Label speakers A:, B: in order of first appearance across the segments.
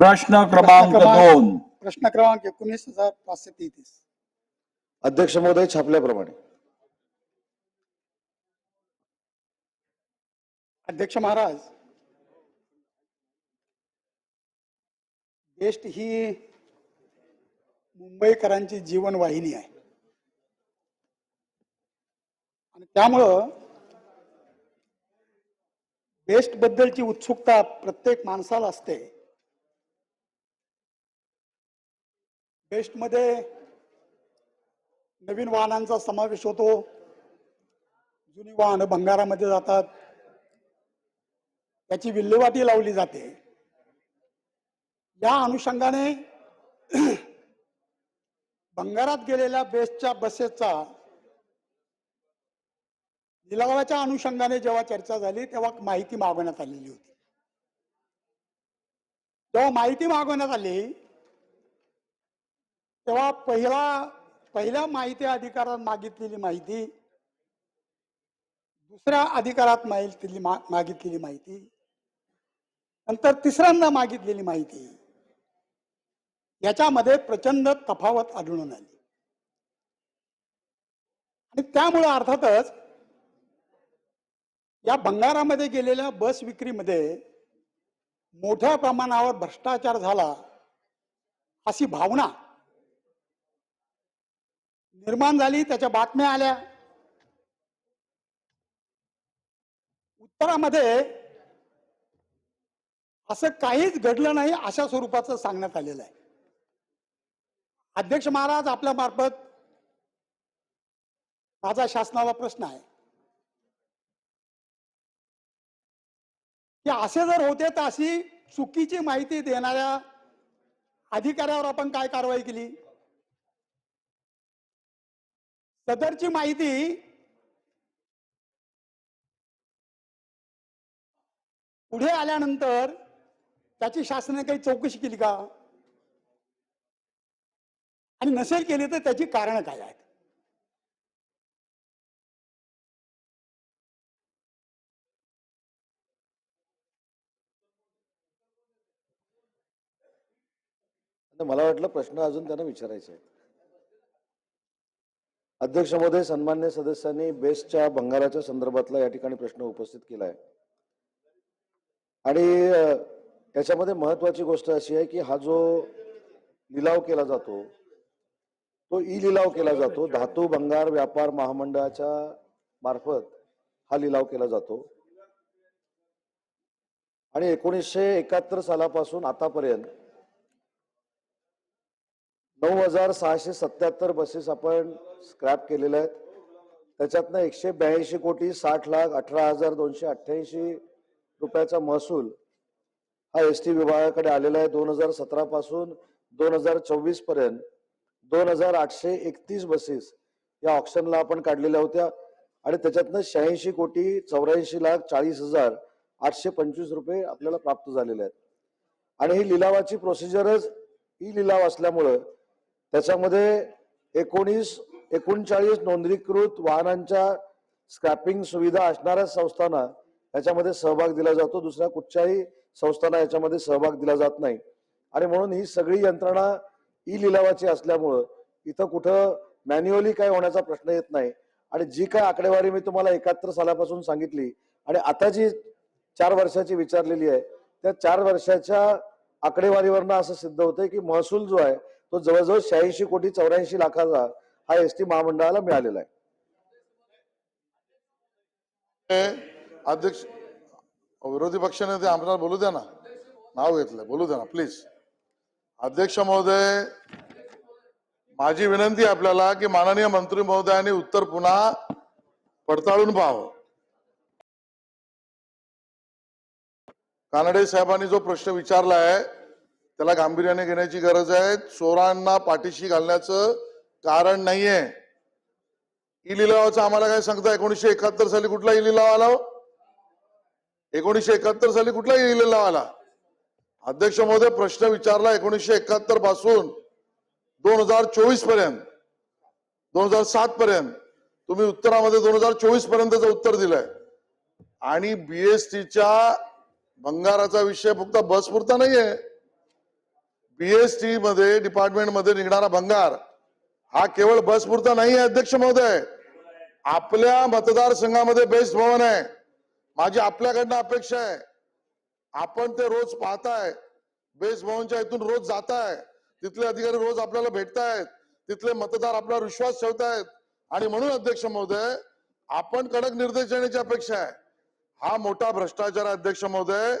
A: प्रश्न क्रमांक दोन.
B: प्रश्न क्रमांक एकोणीस हजार पाचशे तेहतीस.
C: अध्यक्ष महोदय छापल्याप्रमाणे.
B: अध्यक्ष महाराज बेस्ट ही मुंबईकरांची जीवनवाहिनी आहे. आणि त्यामुळं बेस्ट बद्दलची उत्सुकता प्रत्येक माणसाला असते. बेस्टमध्ये नवीन वाहनांचा समावेश होतो. जुनी वाहनं भंगारामध्ये जातात. त्याची विल्हेवाटी लावली जाते. या अनुषंगाने भंगारात गेलेल्या बेस्टच्या बसेसचा लिलावाच्या अनुषंगाने जेव्हा चर्चा झाली तेव्हा माहिती मागवण्यात आलेली होती. जेव्हा माहिती मागवण्यात आली तेव्हा पहिला पहिल्या माहिती अधिकारात मागितलेली माहिती दुसऱ्या अधिकारात मागितलेली मागितलेली माहिती नंतर तिसऱ्यांदा मागितलेली माहिती याच्यामध्ये प्रचंड तफावत आढळून आली. आणि त्यामुळे अर्थातच या भंगारामध्ये गेलेल्या बस विक्रीमध्ये मोठ्या प्रमाणावर भ्रष्टाचार झाला अशी भावना निर्माण झाली त्याच्या बातम्या आल्या. उत्तरामध्ये असं काहीच घडलं नाही अशा स्वरूपाचं सांगण्यात आलेलं आहे. अध्यक्ष महाराज आपल्या मार्फत माझा शासनाला प्रश्न आहे. की असे जर होते तर अशी चुकीची माहिती देणाऱ्या अधिकाऱ्यावर आपण काय कारवाई केली? सदरची माहिती पुढे आल्यानंतर त्याची शासनाने काही चौकशी केली का? आणि नसेल केली तर त्याची कारण काय आहेत?
C: मला वाटलं प्रश्न अजून त्यांना विचारायचे आहेत. अध्यक्ष महोदय सन्मान्य सदस्यांनी बेस्टच्या भंगाराच्या संदर्भातला या ठिकाणी प्रश्न उपस्थित केला आहे आणि त्याच्यामध्ये याच्यामध्ये महत्वाची गोष्ट अशी आहे की हा जो लिलाव केला जातो तो ई लिलाव केला जातो. धातू भंगार व्यापार महामंडळाच्या मार्फत हा लिलाव केला जातो. आणि एकोणीसशे एकाहत्तर सालापासून आतापर्यंत नऊ हजार सहाशे सत्याहत्तर बसेस आपण स्क्रॅप केलेल्या आहेत. त्याच्यातनं एकशे ब्याऐंशी कोटी साठ लाख अठरा हजार दोनशे अठ्ठ्याऐंशी रुपयाचा महसूल हा एस टी विभागाकडे आलेला आहे. दोन हजार सतरा पासून दोन हजार चोवीसपर्यंत दोन हजार आठशे एकतीस बसेस या ऑप्शनला आपण काढलेल्या होत्या. आणि त्याच्यातनं शहाऐंशी कोटी चौऱ्याऐंशी लाख चाळीस हजार आठशे पंचवीस रुपये आपल्याला प्राप्त झालेले आहेत. आणि ही लिलावाची प्रोसिजरच ई लिलाव असल्यामुळं त्याच्यामध्ये एकोणीस एकोणचाळीस नोंदणीकृत वाहनांच्या स्क्रॅपिंग सुविधा असणाऱ्या संस्थांना याच्यामध्ये सहभाग दिला जातो. दुसऱ्या कुठच्याही संस्थांना याच्यामध्ये सहभाग दिला जात नाही. आणि म्हणून ही सगळी यंत्रणा ई लिलावाची असल्यामुळं इथं कुठं मॅन्युअली काय होण्याचा प्रश्न येत नाही. आणि जी काय आकडेवारी मी तुम्हाला एकाहत्तर सालापासून सांगितली आणि आता जी चार वर्षाची विचारलेली आहे त्या चार वर्षाच्या आकडेवारीवरनं असं सिद्ध होतंय की महसूल जो आहे तो जवळजवळ शहाऐंशी कोटी चौऱ्याऐंशी लाखाचा हा एस टी महामंडळाला मिळालेला आहे.
D: अध्यक्ष विरोधी पक्षनेते आमदार बोलू द्या ना. नाव घेतलं बोलू द्या ना प्लीज अध्यक्ष महोदय माझी विनंती आपल्याला की माननीय मंत्री महोदयांनी उत्तर पुन्हा पडताळून पाहावं. कानडे साहेबांनी जो प्रश्न विचारला आहे त्याला गांभीर्याने घेण्याची गरज आहे. चोरांना पाठीशी घालण्याचं कारण नाहीये. ई लिलावाचं आम्हाला काय सांगता? एकोणीशे एकाहत्तर साली कुठला ई लिलाव आला हो? एकोणीशे एकाहत्तर साली कुठला ई लिलाव आला? अध्यक्ष महोदय प्रश्न विचारला एकोणीशे एकाहत्तरपासून. दोन हजार चोवीसपर्यंत. दोन हजार सात पर्यंत. तुम्ही उत्तरामध्ये दोन हजार चोवीस पर्यंतचं उत्तर दिलंय. आणि बीएसटीच्या भंगाराचा विषय फक्त बस पुरता नाहीये. बीएसटी मध्ये डिपार्टमेंटमध्ये निघणारा भंगार हा केवळ बस पुरता नाही आहे अध्यक्ष महोदय. आपल्या मतदारसंघामध्ये बेस्ट भवन आहे. माझी आपल्याकडनं अपेक्षा आहे. आपण ते रोज पाहताय. बेस्ट भवनच्या इथून रोज जाताय. तिथले अधिकारी रोज आपल्याला भेटतायत. तिथले मतदार आपल्यावर विश्वास ठेवतायत. आणि म्हणून अध्यक्ष महोदय आपण कडक निर्देश देण्याची अपेक्षा आहे. हा मोठा भ्रष्टाचार अध्यक्ष महोदय.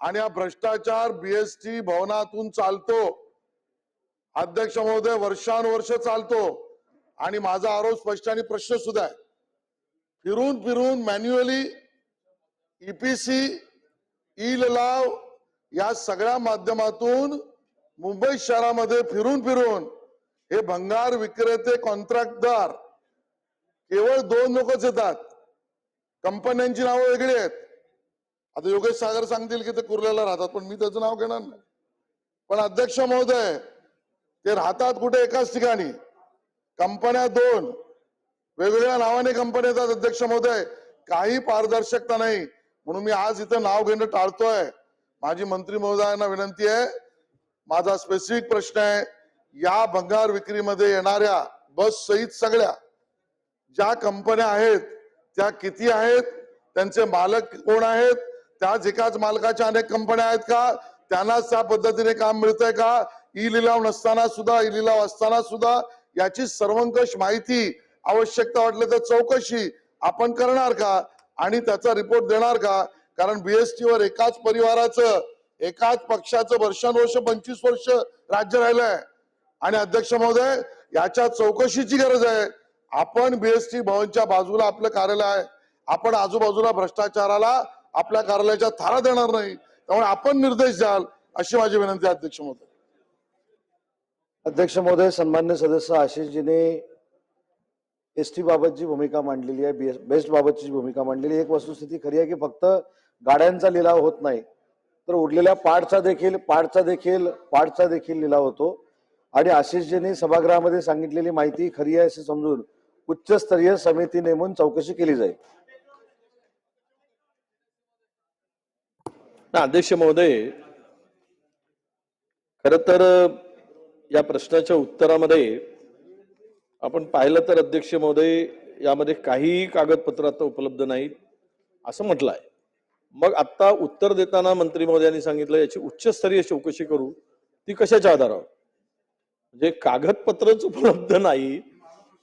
D: आणि हा भ्रष्टाचार बीएसटी भवनातून चालतो. अध्यक्ष महोदय वर्षानुवर्ष चालतो. आणि माझा आरोप स्पष्ट आणि प्रश्न सुद्धा आहे. फिरून फिरून मॅन्युअली ईपीसी ई लिलाव या सगळ्या माध्यमातून मुंबई शहरामध्ये फिरून फिरून हे भंगार विक्रेते कॉन्ट्रॅक्टदार केवळ दोन लोकच येतात. कंपन्यांची नावं वेगळी आहेत. आता योगेश सागर सांगतील की ते कुर्ल्याला राहतात पण मी त्याचं नाव घेणार नाही. पण अध्यक्ष महोदय ते राहतात कुठे एकाच ठिकाणी. कंपन्या दोन वेगवेगळ्या नावाने कंपन्या येतात अध्यक्ष महोदय. काही पारदर्शकता नाही. म्हणून मी आज इथं नाव घेणं टाळतोय. माझी मंत्री महोदयांना विनंती आहे. माझा स्पेसिफिक प्रश्न आहे या भंगार विक्रीमध्ये येणाऱ्या बस सहित सगळ्या ज्या कंपन्या आहेत त्या किती आहेत त्यांचे मालक कोण आहेत त्याच एकाच मालकाच्या अनेक कंपन्या आहेत का? त्यांनाच त्या पद्धतीने काम मिळतंय का? ई लिलाव नसताना सुद्धा ई लिलाव असताना सुद्धा याची सर्वंकष माहिती आवश्यकता वाटली तर चौकशी आपण करणार का? आणि त्याचा रिपोर्ट देणार का? कारण बीएसटी वर एकाच परिवाराचं एकाच पक्षाचं वर्षानुवर्ष पंचवीस वर्ष राज्य राहिलंय. आणि अध्यक्ष महोदय याच्या चौकशीची गरज आहे. आपण बीएसटी भवनच्या बाजूला आपलं कार्यालय आहे. आपण आजूबाजूला भ्रष्टाचाराला आपल्या कार्यालयाच्या थारा देणार नाही. त्यामुळे आपण निर्देश द्याल अशी माझी विनंती आहे अध्यक्ष महोदय.
C: अध्यक्ष महोदय सन्मान्य सदस्य आशिषजीने एस टी बाबतची भूमिका मांडलेली आहे बेस्ट बाबतची भूमिका मांडलेली आहे. एक वस्तुस्थिती खरी आहे की फक्त गाड्यांचा लिलाव होत नाही तर उरलेल्या पार्टचा देखील पार्टचा देखील पार्टचा देखील लिलाव होतो. आणि आशिषजींनी सभागृहामध्ये सांगितलेली माहिती खरी आहे असे समजून उच्चस्तरीय समिती नेमून चौकशी केली जाईल.
A: ना अध्यक्ष महोदय खर तर या प्रश्नाच्या उत्तरामध्ये आपण पाहिलं तर अध्यक्ष महोदय यामध्ये काहीही कागदपत्र आता उपलब्ध नाहीत असं म्हटलं आहे मग आता उत्तर देताना मंत्री महोदयांनी सांगितलं याची उच्चस्तरीय चौकशी करू ती कशाच्या आधारावर? म्हणजे कागदपत्रच उपलब्ध नाही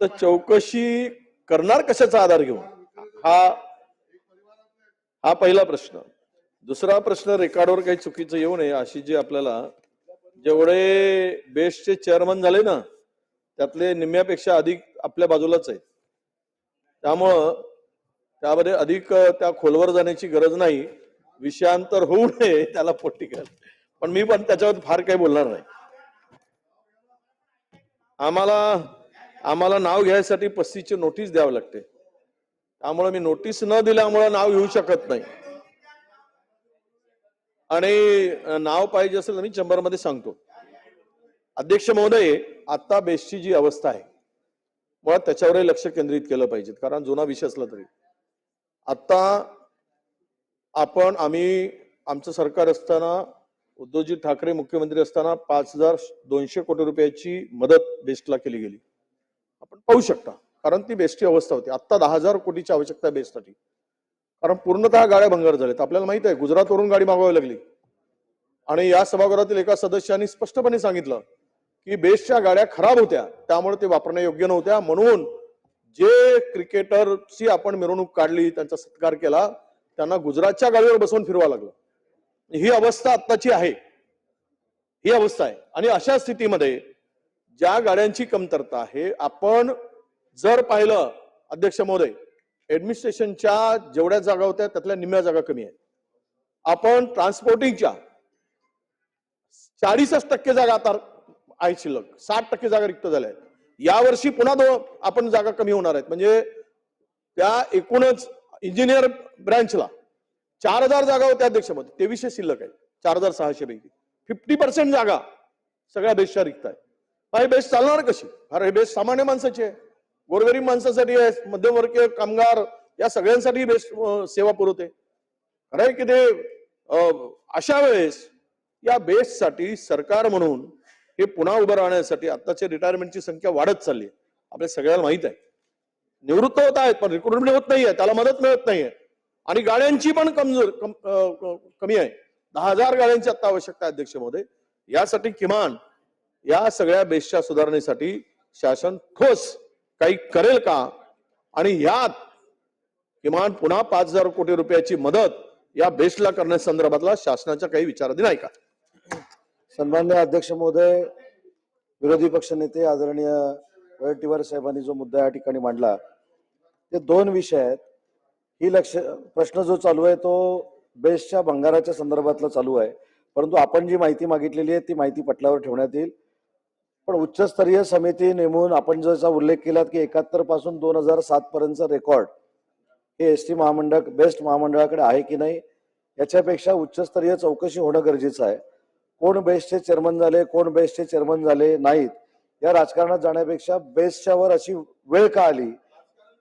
A: तर चौकशी करणार कशाचा आधार घेऊन? हा हा पहिला प्रश्न. दुसरा प्रश्न रेकॉर्डवर काही चुकीचं येऊ नये अशी जी आपल्याला जेवढे बेस्टचे चेअरमन झाले ना त्यातले निम्म्यापेक्षा अधिक आपल्या बाजूलाच आहेत. त्यामुळं त्यामध्ये अधिक त्या खोलवर जाण्याची गरज नाही. विषयांतर होऊ नये त्याला पोटी करेल पण मी पण त्याच्यावर फार काही बोलणार नाही. आम्हाला आम्हाला नाव घ्यायसाठी पस्तीची नोटीस द्यावी लागते. त्यामुळे मी नोटीस न दिल्यामुळे नाव घेऊ शकत नाही. आणि नाव पाहिजे असेल तर मी चंबरमध्ये सांगतो. अध्यक्ष महोदय आता बेस्टची जी अवस्था आहे मुळात त्याच्यावरही लक्ष केंद्रित केलं पाहिजे कारण जुना विषय असला तरी. आता आपण आम्ही आमचं सरकार असताना उद्धवजी ठाकरे मुख्यमंत्री असताना पाच हजार दोनशे कोटी रुपयाची मदत बेस्टला केली गेली. आपण पाहू शकता कारण ती बेस्टची अवस्था होती. आत्ता दहा हजार कोटीची आवश्यकता बेस्टसाठी. कारण पूर्णतः गाड्या भंगार झाल्यात आपल्याला माहीत आहे गुजरातवरून गाडी मागवावी लागली. आणि या सभागृहातील एका सदस्याने स्पष्टपणे सांगितलं की बेस्टच्या गाड्या खराब होत्या त्यामुळे ते वापरण्या योग्य नव्हत्या. म्हणून जे क्रिकेटरची आपण मिरवणूक काढली त्यांचा सत्कार केला त्यांना गुजरातच्या गाडीवर बसवून फिरवा लागलं. ही अवस्था आत्ताची आहे. ही अवस्था आहे. आणि अशा स्थितीमध्ये ज्या गाड्यांची कमतरता आहे आपण जर पाहिलं अध्यक्ष महोदय ऍडमिनिस्ट्रेशनच्या जेवढ्या जागा होत्या त्यातल्या निम्म्या जागा कमी आहेत. आपण ट्रान्सपोर्टिंगच्या चाळीसच टक्के जागा आता आहे शिल्लक. साठ टक्के जागा रिक्त झाल्या आहेत. यावर्षी पुन्हा दो आपण जागा कमी होणार आहेत. म्हणजे त्या एकूणच इंजिनियर ब्रँचला चार हजार जागा होत्या अध्यक्षामध्ये. तेवीसशे शिल्लक आहे चार हजार सहाशे पैकी. फिफ्टी पर्सेंट जागा सगळ्या बेस्टच्या रिक्त आहे हा हे बेस्ट चालणार कशी? अरे हे बेस्ट सामान्य माणसाची आहे. गोरगरीब माणसासाठी आहे मध्यमवर्गीय कामगार या सगळ्यांसाठी बेस्ट सेवा पुरवते. खरं आहे की ते अं, अशा वेळेस या बेस्टसाठी सरकार म्हणून हे पुन्हा उभं राहण्यासाठी आताच्या रिटायरमेंटची संख्या वाढत चालली आहे. आपल्या सगळ्याला माहीत आहे. निवृत्त होत आहेत पण रिक्रुटमेंट होत नाहीये त्याला मदत मिळत नाहीये. आणि गाड्यांची पण कमजोर कम, कमी आहे. दहा हजार गाड्यांची आता आवश्यकता आहे अध्यक्ष महोदय. यासाठी किमान या सगळ्या बेस्टच्या सुधारणेसाठी शासन ठोस काही करेल का? आणि यात किमान पुन्हा पाच हजार कोटी रुपयाची मदत या बेस्टला करण्यासंदर्भातला शासनाच्या काही विचाराधीन आहे का?
C: सन्मान्य अध्यक्ष महोदय विरोधी पक्ष नेते आदरणीय वडेट्टीवार साहेबांनी जो मुद्दा या ठिकाणी मांडला ते दोन विषय आहेत. ही लक्ष प्रश्न जो चालू आहे तो बेस्टच्या भंगाराच्या संदर्भातला चालू आहे. परंतु आपण जी माहिती मागितलेली आहे ती माहिती पटलावर ठेवण्यात येईल. पण उच्चस्तरीय समिती नेमून आपण जसा उल्लेख केलात की एकाहत्तरपासून दोन हजार सात पर्यंतचा रेकॉर्ड हे एस टी महामंडळ बेस्ट महामंडळाकडे आहे की नाही याच्यापेक्षा उच्चस्तरीय चौकशी होणं गरजेचं आहे. कोण बेस्टचे चेअरमन झाले कोण बेस्टचे चेअरमन झाले नाहीत या राजकारणात जाण्यापेक्षा बेस्टच्या वर अशी वेळ का आली?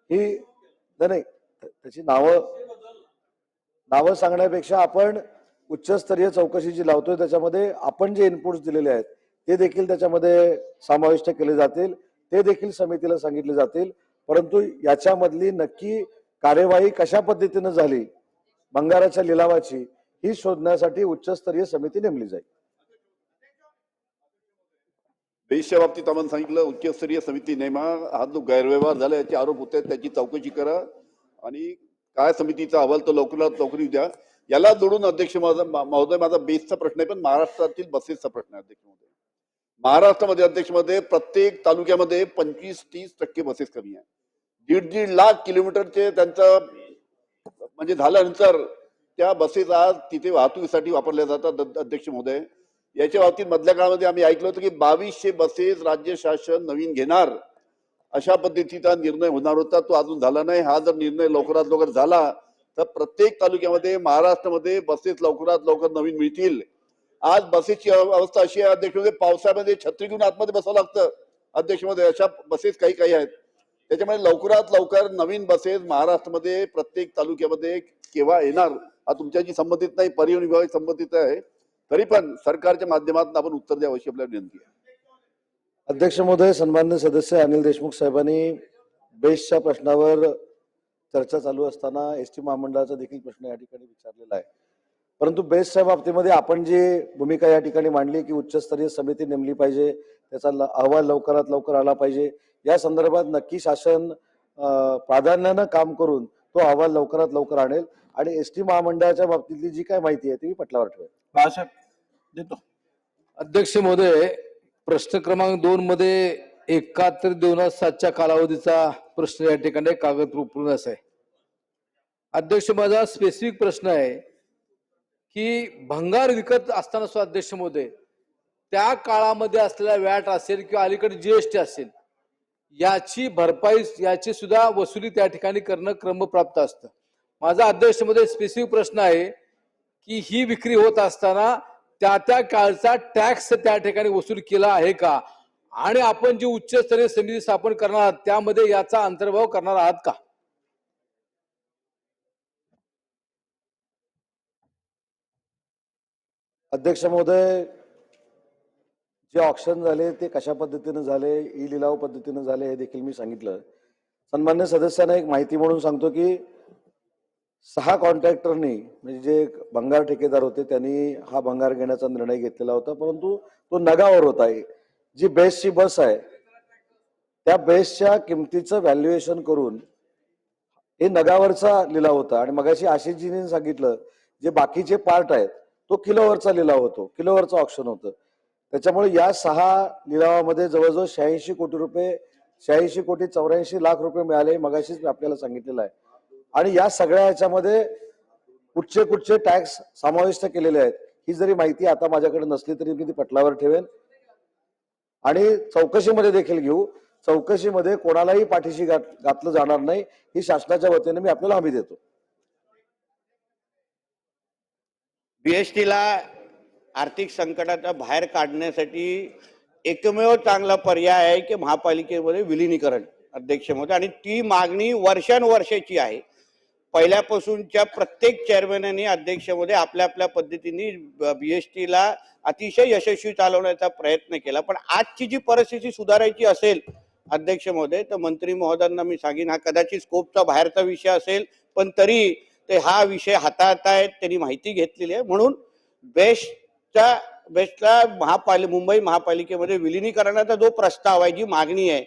C: ही नाही, नाही त्याची नावं नावं सांगण्यापेक्षा आपण उच्चस्तरीय चौकशी जी लावतोय त्याच्यामध्ये आपण जे इनपुट्स दिलेले आहेत ते देखील त्याच्यामध्ये समाविष्ट केले जातील. ते देखील समितीला सांगितले जातील. परंतु याच्यामधली नक्की कार्यवाही कशा पद्धतीनं झाली भंगाराच्या लिलावाची ही शोधण्यासाठी उच्चस्तरीय समिती नेमली जाईल.
E: बेसच्या बाबतीत आपण सांगितलं उच्चस्तरीय समिती नेमा हा जो गैरव्यवहार झाला याचे आरोप होते त्याची चौकशी करा. आणि काय समितीचा अहवाल तो लवकरात लवकर द्या. याला जोडून अध्यक्ष माझा महोदय माझा बेसचा प्रश्न आहे पण महाराष्ट्रातील बसेसचा प्रश्न आहे अध्यक्ष महोदय. महाराष्ट्रामध्ये अध्यक्षमध्ये प्रत्येक तालुक्यामध्ये पंचवीस तीस टक्के बसेस कमी आहे. दीड दीड लाख किलोमीटरचे त्यांचं म्हणजे झाल्यानंतर त्या बसेस आज तिथे वाहतुकीसाठी वापरल्या जातात अध्यक्ष महोदय. याच्या बाबतीत मधल्या काळामध्ये आम्ही ऐकलं होतं की बावीसशे बसेस राज्य शासन नवीन घेणार अशा पद्धतीचा निर्णय होणार होता. तो अजून झाला नाही. हा जर निर्णय लवकरात लवकर झाला तर प्रत्येक तालुक्यामध्ये महाराष्ट्रामध्ये बसेस लवकरात लवकर नवीन मिळतील. आज बसेसची अवस्था अशी आहे अध्यक्ष महोदय पावसामध्ये छत्री घेऊन आतमध्ये बसावं लागतं. अध्यक्षमध्ये अशा बसेस काही काही आहेत. त्याच्यामुळे लवकरात लवकर नवीन बसेस महाराष्ट्रामध्ये प्रत्येक तालुक्यामध्ये केव्हा येणार हा तुमच्याशी संबंधित नाही परिवहन विभाग संबंधित आहे. तरी पण सरकारच्या माध्यमातून आपण उत्तर द्यावं अशी आपल्याला विनंती आहे.
C: अध्यक्ष महोदय सन्मान्य सदस्य अनिल देशमुख साहेबांनी बेस्टच्या प्रश्नावर चर्चा चालू असताना एस टी महामंडळाचा देखील प्रश्न या ठिकाणी विचारलेला आहे. परंतु बेस्टच्या बाबतीमध्ये आपण जी भूमिका या ठिकाणी मांडली की उच्चस्तरीय समिती नेमली पाहिजे त्याचा अहवाल लवकरात लवकर आला पाहिजे या संदर्भात नक्की शासन प्राधान्यानं काम करून तो अहवाल लवकरात लवकर आणेल. आणि एस टी महामंडळाच्या बाबतीतली जी काय माहिती आहे ती मी पटलावर ठेवेल
A: देतो.
F: अध्यक्ष महोदय प्रश्न क्रमांक दोन मध्ये एकाहत्तर दोन हजार सातच्या कालावधीचा प्रश्न या ठिकाणी कागद पूर्ण आहे. अध्यक्ष माझा स्पेसिफिक प्रश्न आहे की भंगार विकत असताना सुद्धा अध्यक्ष महोदय त्या काळामध्ये असलेला वॅट असेल किंवा अलीकडे जीएसटी असेल याची भरपाई याची सुद्धा वसुली त्या ठिकाणी करणं क्रमप्राप्त असतं. माझा अध्यक्षमध्ये स्पेसिफिक प्रश्न आहे की ही विक्री होत असताना त्या त्या काळचा टॅक्स त्या ठिकाणी वसूल केला आहे का? आणि आपण जी उच्चस्तरीय समिती स्थापन करणार आहात त्यामध्ये याचा अंतर्भाव करणार आहात का?
C: अध्यक्ष महोदय जे ऑप्शन झाले ते कशा पद्धतीने झाले ई लिलाव पद्धतीने झाले हे देखील मी सांगितलं. सन्मान्य सदस्यांना एक माहिती म्हणून सांगतो की सहा कॉन्ट्रॅक्टरनी म्हणजे जे भंगार ठेकेदार होते त्यांनी हा भंगार घेण्याचा निर्णय घेतलेला होता परंतु तो नगावर होता. जी बेसची बस आहे त्या बेसच्या किमतीचं व्हॅल्युएशन करून हे नगावरचा लिलाव होता. आणि मगाशी आशिषजीने सांगितलं जे बाकीचे पार्ट आहेत तो किलोवरचा लिलाव होतो किलोवरचं ऑप्शन होतं. त्याच्यामुळे या सहा लिलावामध्ये जवळजवळ शहाऐंशी कोटी रुपये शहाऐंशी कोटी चौऱ्याऐंशी लाख रुपये मिळाले मगाशीच मी आपल्याला सांगितलेलं आहे. आणि या सगळ्या ह्याच्यामध्ये कुठचे कुठचे टॅक्स समाविष्ट केलेले आहेत ही जरी माहिती आता माझ्याकडे नसली तरी मी ती पटलावर ठेवेन. आणि चौकशीमध्ये देखील घेऊ चौकशीमध्ये कोणालाही पाठीशी घात- घातलं जाणार नाही ही शासनाच्या वतीने मी आपल्याला हमी देतो.
G: बीएसटीला आर्थिक संकटाच्या बाहेर काढण्यासाठी एकमेव चांगला पर्याय आहे की महापालिकेमध्ये विलिनीकरण अध्यक्ष महोदय आणि ती मागणी वर्षानुवर्षाची आहे. पहिल्यापासूनच्या प्रत्येक चेअरमॅननी अध्यक्षमध्ये आपल्या आपल्या पद्धतीने बी एस टीला अतिशय यशस्वी चालवण्याचा प्रयत्न केला. पण आजची जी परिस्थिती सुधारायची असेल अध्यक्ष महोदय तर मंत्री महोदयांना मी सांगेन हा कदाचित स्कोपचा बाहेरचा विषय असेल पण तरी ते हा विषय हाताळतायत त्यांनी माहिती घेतलेली आहे. म्हणून बेस्टच्या बेस्टला महापाल मुंबई महापालिकेमध्ये विलिनीकरणाचा जो प्रस्ताव आहे जी मागणी आहे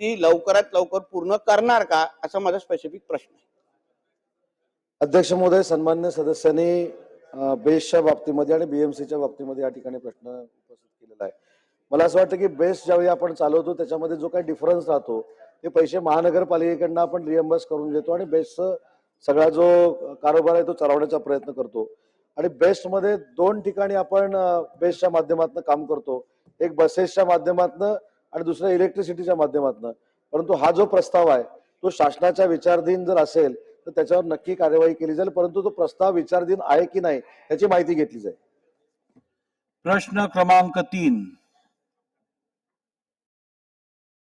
G: ती लवकरात लवकर पूर्ण करणार का असा माझा स्पेसिफिक प्रश्न आहे.
C: अध्यक्ष महोदय सन्मान्य सदस्यांनी बेस्टच्या बाबतीमध्ये आणि बीएमसीच्या बाबतीमध्ये या ठिकाणी प्रश्न उपस्थित केलेला आहे. मला असं वाटतं की बेस्ट ज्यावेळी आपण चालवतो त्याच्यामध्ये जो काही डिफरन्स राहतो ते पैसे महानगरपालिकेकडनं आपण रिएम्बर्स करून घेतो आणि बेस्टचं सगळा जो कारोबार आहे तो चालवण्याचा प्रयत्न करतो. आणि बेस्टमध्ये दोन ठिकाणी आपण बेस्टच्या माध्यमातून काम करतो. एक बसेसच्या माध्यमातून आणि दुसरं इलेक्ट्रिसिटीच्या माध्यमातून. परंतु हा जो प्रस्ताव आहे तो शासनाच्या विचारधीन जर असेल तर त्याच्यावर नक्की कार्यवाही केली जाईल. परंतु तो प्रस्ताव विचारधीन आहे की नाही याची माहिती घेतली जाईल.
H: प्रश्न क्रमांक तीन.